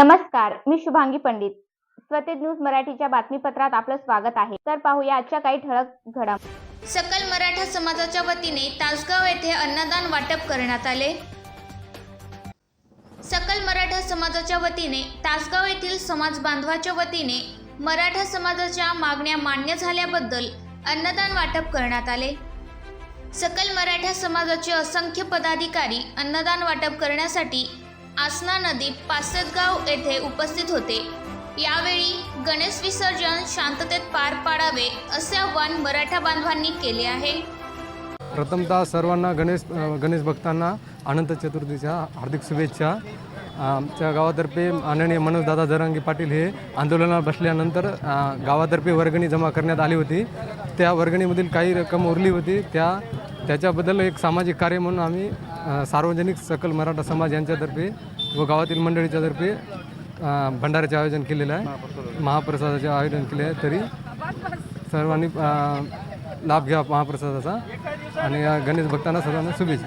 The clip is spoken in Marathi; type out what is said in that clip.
नमस्कार मी शुभांगी पंडित. स्वतेज न्यूज मराठीच्या बातमीपत्रात आपलं स्वागत आहे. तर पाहूया आजच्या काही ठळक घडामोडी सकल मराठा समाजाच्या वतीने तासगाव येथे अन्नदान वाटप करण्यात आले. सकल मराठा समाजाच्या वतीने तासगाव येथील समाज बांधवाच्या वतीने मराठा समाजाच्या मागण्या मान्य झाल्याबद्दल अन्नदान वाटप करण्यात आले. सकल मराठा समाजाचे असंख्य पदाधिकारी अन्नदान वाटप करण्यासाठी आसना नदी पासदगाव येथे उपस्थित होते. यावेळी गणेश विसर्जन शांततेत पार पाडावे असे आवाहन मराठा बांधवांनी केले आहे. प्रथमतः सर्वांना गणेश गणेश भक्तांना अनंत चतुर्थीच्या हार्दिक शुभेच्छा. आमच्या गावातर्फे माननीय मनोजदादा जरांगी पाटील हे आंदोलनात बसल्यानंतर गावातर्फे वर्गणी जमा करण्यात आली होती. त्या वर्गणीमधील काही रक्कम उरली होती. त्या त्याच्याबद्दल एक सामाजिक कार्य म्हणून आम्ही सार्वजनिक सकल मराठा समाज यांच्यातर्फे व गावातील मंडळीच्यातर्फे अ, भंडाऱ्याचे आयोजन केलेलं आहे. महाप्रसादाचे आयोजन केले आहे तरी सर्वांनी लाभ घ्या महाप्रसादाचा. आणि या गणेश भक्तांना सर्वांना शुभेच्छा.